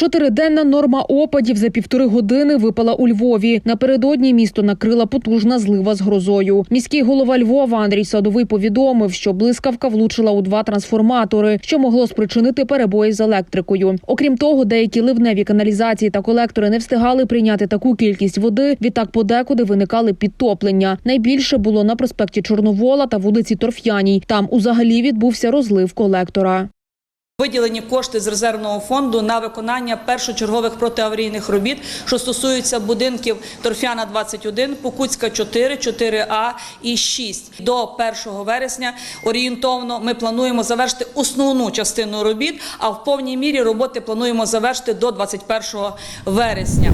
Чотириденна норма опадів за півтори години випала у Львові. Напередодні місто накрила потужна злива з грозою. Міський голова Львова Андрій Садовий повідомив, що блискавка влучила у два трансформатори, що могло спричинити перебої з електрикою. Окрім того, деякі ливневі каналізації та колектори не встигали прийняти таку кількість води. Відтак подекуди виникали підтоплення. Найбільше було на проспекті Чорновола та вулиці Торф'яній. Там узагалі відбувся розлив колектора. Виділені кошти з резервного фонду на виконання першочергових протиаварійних робіт, що стосуються будинків Торфяна 21, Покутська 4, 4А і 6. До 1 вересня орієнтовно ми плануємо завершити основну частину робіт, а в повній мірі роботи плануємо завершити до 21 вересня.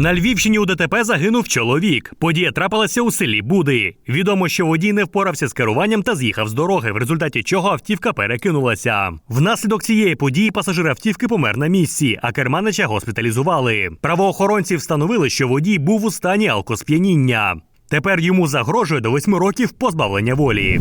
На Львівщині у ДТП загинув чоловік. Подія трапилася у селі Буди. Відомо, що водій не впорався з керуванням та з'їхав з дороги, в результаті чого автівка перекинулася. Внаслідок цієї події пасажир автівки помер на місці, а керманича госпіталізували. Правоохоронці встановили, що водій був у стані алкосп'яніння. Тепер йому загрожує до восьми років позбавлення волі.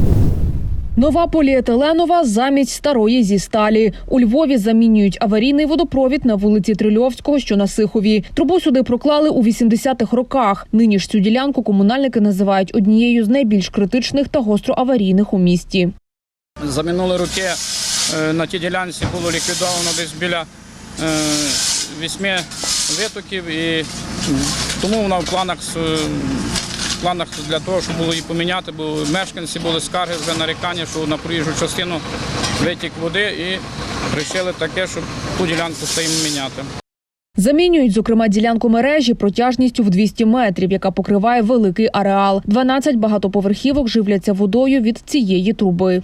Нова поліетиленова замість старої зі сталі. У Львові замінюють аварійний водопровід на вулиці Трильовського, що на Сихові. Трубу сюди проклали у 80-х роках. Нині ж цю ділянку комунальники називають однією з найбільш критичних та гостроаварійних у місті. За минулі роки е, на тій ділянці було ліквідовано десь біля е, вісьми витоків і тому вона в планах, с- в планах для того, щоб було її поміняти, бо мешканці були скарги вже нарікання, що на проїжджу частину витік води і вирішили таке, щоб ту ділянку стоїмо міняти. Замінюють, зокрема, ділянку мережі протяжністю в 200 метрів, яка покриває великий ареал. 12 багатоповерхівок живляться водою від цієї труби.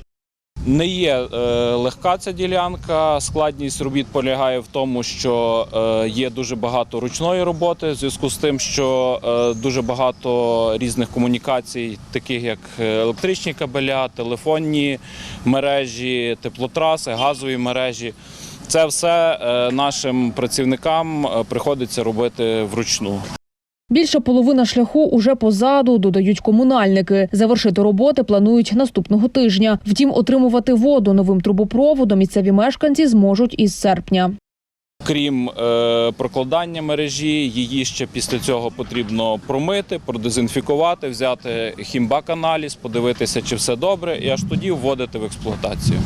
Не є е, легка ця ділянка. Складність робіт полягає в тому, що е, є дуже багато ручної роботи, в зв'язку з тим, що е, дуже багато різних комунікацій, таких як електричні кабеля, телефонні мережі, теплотраси, газові мережі. Це все нашим працівникам приходиться робити вручну. Більша половина шляху уже позаду, додають комунальники. Завершити роботи планують наступного тижня. Втім, отримувати воду новим трубопроводом місцеві мешканці зможуть із серпня. Крім е, прокладання мережі, її ще після цього потрібно промити, продезінфікувати, взяти хімбак-аналіз, подивитися, чи все добре, і аж тоді вводити в експлуатацію.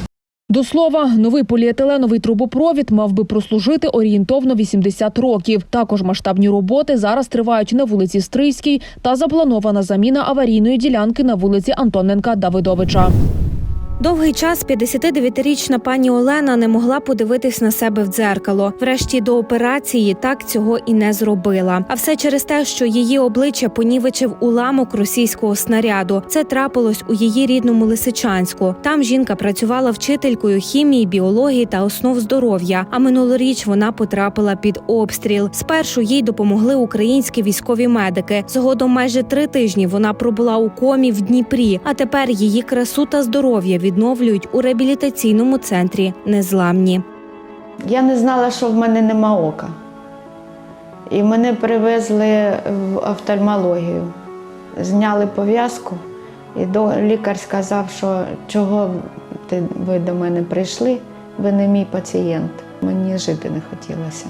До слова, новий поліетиленовий трубопровід мав би прослужити орієнтовно 80 років. Також масштабні роботи зараз тривають на вулиці Стрийській та запланована заміна аварійної ділянки на вулиці Антоненка Давидовича. Довгий час 59-річна пані Олена не могла подивитись на себе в дзеркало. Врешті до операції так цього і не зробила. А все через те, що її обличчя понівечив уламок російського снаряду. Це трапилось у її рідному Лисичанську. Там жінка працювала вчителькою хімії, біології та основ здоров'я. А минулоріч вона потрапила під обстріл. Спершу їй допомогли українські військові медики. Згодом майже три тижні вона пробула у комі в Дніпрі. А тепер її красу та здоров'я відновлюють у реабілітаційному центрі Незламні. Я не знала, що в мене нема ока. І мене привезли в офтальмологію. Зняли пов'язку, і лікар сказав, що чого ви до мене прийшли, ви не мій пацієнт. Мені жити не хотілося.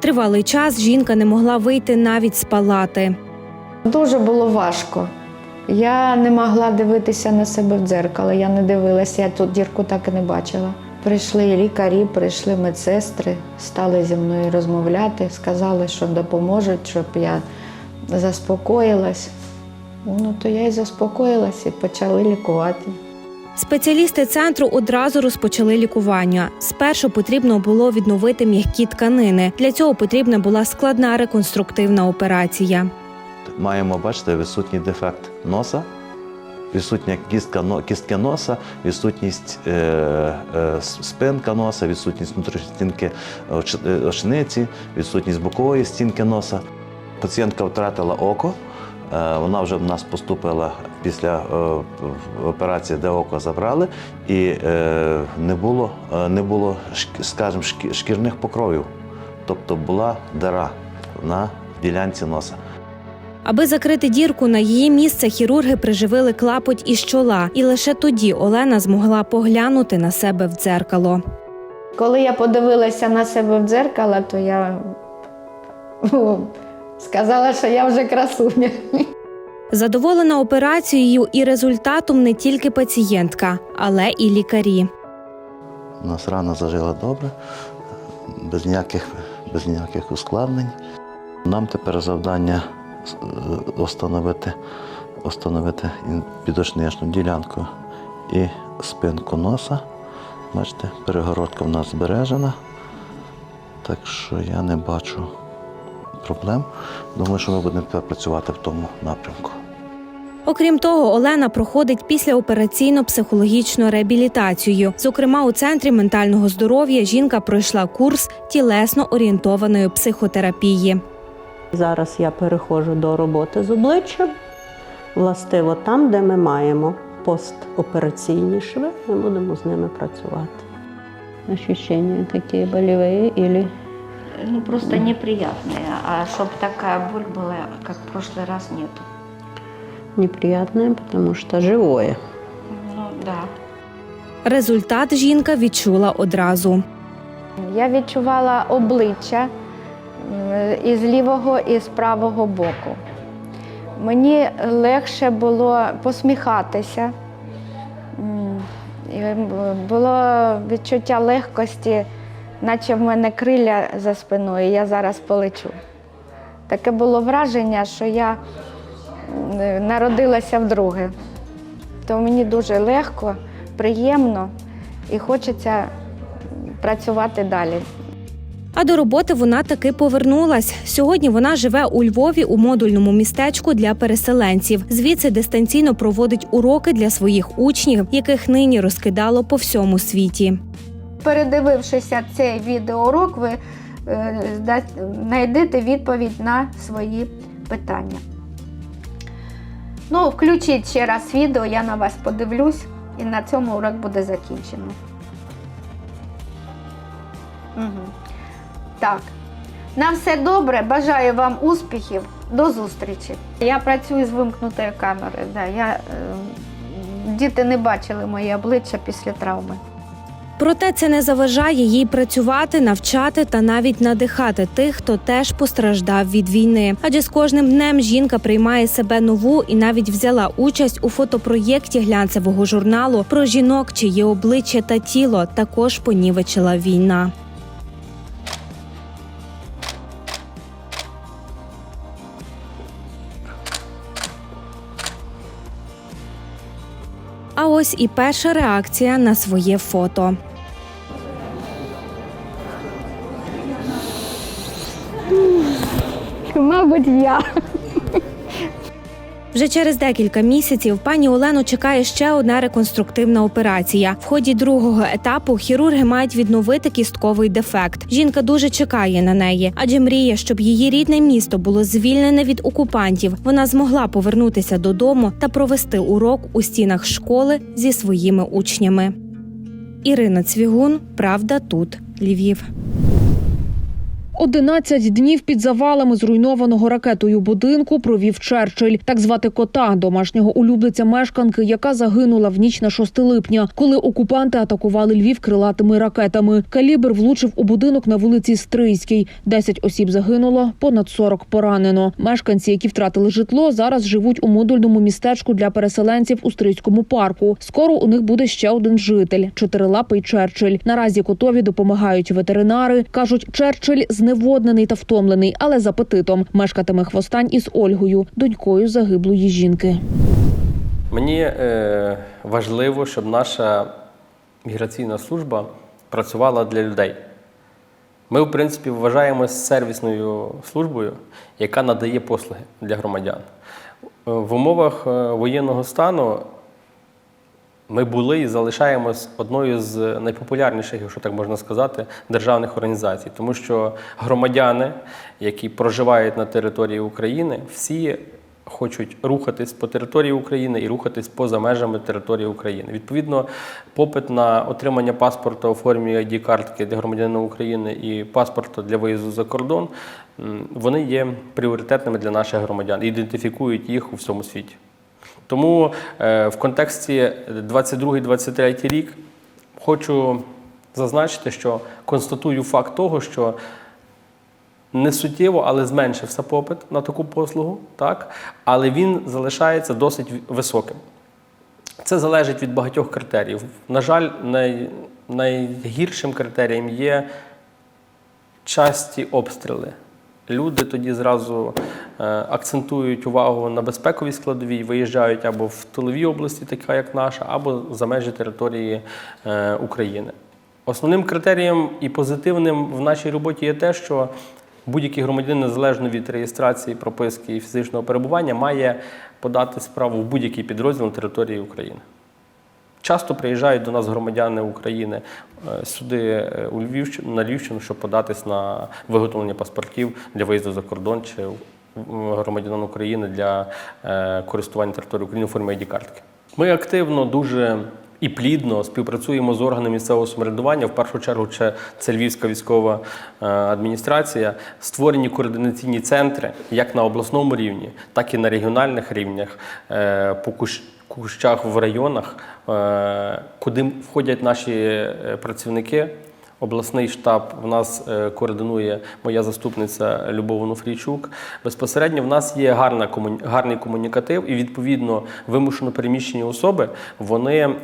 Тривалий час жінка не могла вийти навіть з палати. Дуже було важко. Я не могла дивитися на себе в дзеркало. Я не дивилася, я тут дірку так і не бачила. Прийшли лікарі, прийшли медсестри, стали зі мною розмовляти, сказали, що допоможуть, щоб я заспокоїлась. Ну, то я і заспокоїлась і почали лікувати. Спеціалісти центру одразу розпочали лікування. Спершу потрібно було відновити м'які тканини. Для цього потрібна була складна реконструктивна операція. маємо, бачите, відсутній дефект носа, відсутня кістка, кістки носа, відсутність е, е, спинка носа, відсутність внутрішньої стінки е, очниці, відсутність бокової стінки носа. Пацієнтка втратила око. е, Вона вже в нас поступила після е, операції, де око забрали, і не було, не було скажімо, шкірних покровів. Тобто була дира на ділянці носа. Аби закрити дірку на її місце, хірурги приживили клапоть із чола, і лише тоді Олена змогла поглянути на себе в дзеркало. Коли я подивилася на себе в дзеркало, то я сказала, що я вже красуня. Задоволена операцією і результатом не тільки пацієнтка, але і лікарі. У нас рана зажила добре, без ніяких, без ніяких ускладнень. Нам тепер завдання встановити, встановити підошничну ділянку і спинку носа. Бачите, перегородка в нас збережена, так що я не бачу проблем. Думаю, що ми будемо працювати в тому напрямку. Окрім того, Олена проходить післяопераційну психологічну реабілітацію. Зокрема, у центрі ментального здоров'я жінка пройшла курс тілесно орієнтованої психотерапії. Зараз я переходжу до роботи з обличчям. Властиво там, де ми маємо постопераційні шви, ми будемо з ними працювати. Ощущения какие болевые или Ну, просто неприятные. А чтобы такая боль была, как в прошлый раз, нету. неприятные, потому что живое. Ну, да. Результат жінка відчула одразу. Я відчувала обличчя м, із лівого і з правого боку. Мені легше було посміхатися. І, Було відчуття легкості, наче в мене криля за спиною, я зараз полечу. Таке було враження, що я народилася вдруге. То мені дуже легко, приємно і хочеться працювати далі. А до роботи вона таки повернулась. Сьогодні вона живе у Львові у модульному містечку для переселенців. Звідси дистанційно проводить уроки для своїх учнів, яких нині розкидало по всьому світі. Передивившися цей відеоурок, ви е, знайдете відповідь на свої питання. Ну, включіть ще раз відео, я на вас подивлюсь, і на цьому урок буде закінчено. Угу. Так. На все добре, бажаю вам успіхів. До зустрічі. Я працюю з вимкнутою камерою. Да, я, е, діти не бачили моє обличчя після травми. Проте це не заважає їй працювати, навчати та навіть надихати тих, хто теж постраждав від війни. Адже з кожним днем жінка приймає себе нову і навіть взяла участь у фотопроєкті глянцевого журналу про жінок, чиє обличчя та тіло також понівечила війна. Ось і перша реакція на своє фото. Мабуть, я. Вже через декілька місяців пані Олену чекає ще одна реконструктивна операція. В ході другого етапу хірурги мають відновити кістковий дефект. Жінка дуже чекає на неї, адже мріє, щоб її рідне місто було звільнене від окупантів. Вона змогла повернутися додому та провести урок у стінах школи зі своїми учнями. Ірина Цвігун, Правда, тут Львів. 11 днів під завалами зруйнованого ракетою будинку провів Черчилль, так звати кота, домашнього улюбленця мешканки, яка загинула в ніч на 6 липня, коли окупанти атакували Львів крилатими ракетами. Калібр влучив у будинок на вулиці Стрийській. 10 осіб загинуло, понад 40 поранено. Мешканці, які втратили житло, зараз живуть у модульному містечку для переселенців у Стрийському парку. Скоро у них буде ще один житель чотирилапий Черчилль. Наразі котові допомагають ветеринари. кажуть, Черчилль зневоднений та втомлений, але з апетитом мешкатиме хвостань із Ольгою, донькою загиблої жінки. Мені е, важливо, щоб наша міграційна служба працювала для людей. Ми, в принципі, вважаємось сервісною службою, яка надає послуги для громадян. Е, В умовах е, воєнного стану ми були і залишаємось одною з найпопулярніших, якщо так можна сказати, державних організацій, тому що громадяни, які проживають на території України, всі хочуть рухатись по території України і рухатись поза межами території України. Відповідно, попит на отримання паспорта у формі id картки для громадянина України і паспорта для виїзду за кордон, вони є пріоритетними для наших громадян, ідентифікують їх у всьому світі. Тому е, в контексті 22-23 рік хочу зазначити, що констатую факт того, що не суттєво, але зменшився попит на таку послугу, так? але він залишається досить високим. Це залежить від багатьох критеріїв. На жаль, най, найгіршим критерієм є часті обстріли. Люди тоді зразу е, акцентують увагу на безпековій складовій, виїжджають або в тилові області, така як наша, або за межі території е, України. Основним критерієм і позитивним в нашій роботі є те, що будь-який громадянин, незалежно від реєстрації, прописки і фізичного перебування, має подати справу в будь-який підрозділ на території України. Часто приїжджають до нас громадяни України е, сюди е, у Львівщину, на Львівщину, щоб податись на виготовлення паспортів для виїзду за кордон чи громадянин України для е, користування територією України у формі ID-картки. Ми активно дуже і плідно співпрацюємо з органами місцевого самоврядування. В першу чергу це, Львівська військова адміністрація. Створені координаційні центри як на обласному рівні, так і на регіональних рівнях. Кущах в районах, е, куди входять наші е, працівники. Обласний штаб в нас е, координує моя заступниця Любов Онуфрійчук. Безпосередньо в нас є гарна комуні- гарний комунікатив, і відповідно вимушено переміщені особи вони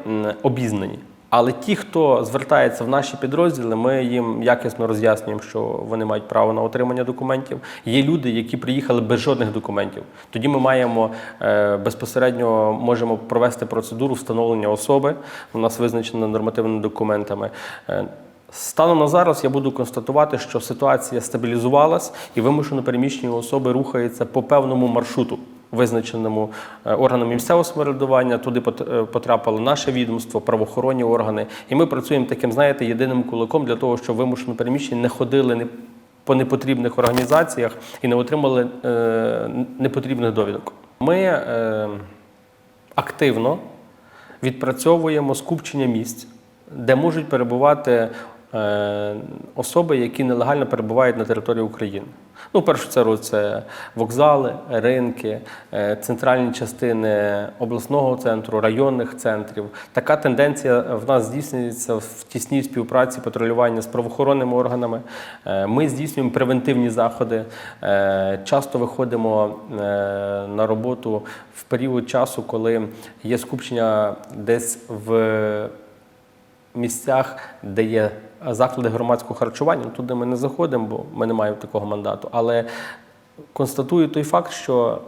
обізнані. Але ті, хто звертається в наші підрозділи, ми їм якісно роз'яснюємо, що вони мають право на отримання документів. Є люди, які приїхали без жодних документів. Тоді ми маємо е, безпосередньо можемо провести процедуру встановлення особи. У нас визначена нормативними документами. Е, Станом на зараз я буду констатувати, що ситуація стабілізувалась і вимушено переміщені особи рухаються по певному маршруту, визначеному е, органами місцевого самоврядування. Туди е, потрапило наше відомство, правоохоронні органи. І ми працюємо таким, знаєте, єдиним кулаком для того, щоб вимушено переміщені не ходили не по непотрібних організаціях і не отримали е, непотрібних довідок. Ми е, активно відпрацьовуємо скупчення місць, де можуть перебувати особи, які нелегально перебувають на території України. Ну, в першу чергу, це вокзали, ринки, е, центральні частини обласного центру, районних центрів. Така тенденція в нас здійснюється в тісній співпраці патрулювання з правоохоронними органами. Е, Ми здійснюємо превентивні заходи. Е, Часто виходимо е, на роботу в період часу, коли є скупчення десь в місцях, де є заклади громадського харчування. Ну, Туди ми не заходимо, бо ми не маємо такого мандату. Але констатую той факт, що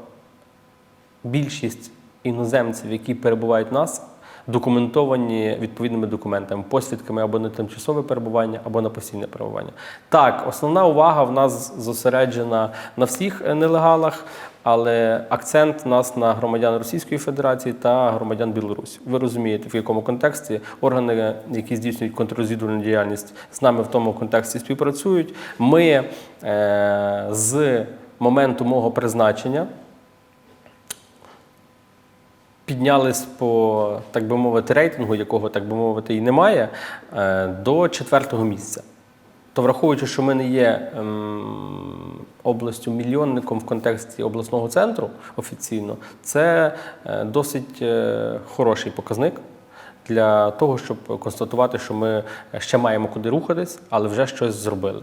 більшість іноземців, які перебувають в нас, документовані відповідними документами, посвідками або на тимчасове перебування, або на постійне перебування. Так, основна увага в нас зосереджена на всіх нелегалах, але акцент у нас на громадян Російської Федерації та громадян Білорусі. Ви розумієте, в якому контексті органи, які здійснюють контррозвідувальну діяльність, з нами в тому контексті співпрацюють. Ми е, з моменту мого призначення піднялись по, так би мовити, рейтингу, якого, так би мовити, і немає, е, до четвертого місця. То враховуючи, що ми не є ем, областю мільйонником в контексті обласного центру офіційно, це е, досить е, хороший показник для того, щоб констатувати, що ми ще маємо куди рухатись, але вже щось зробили.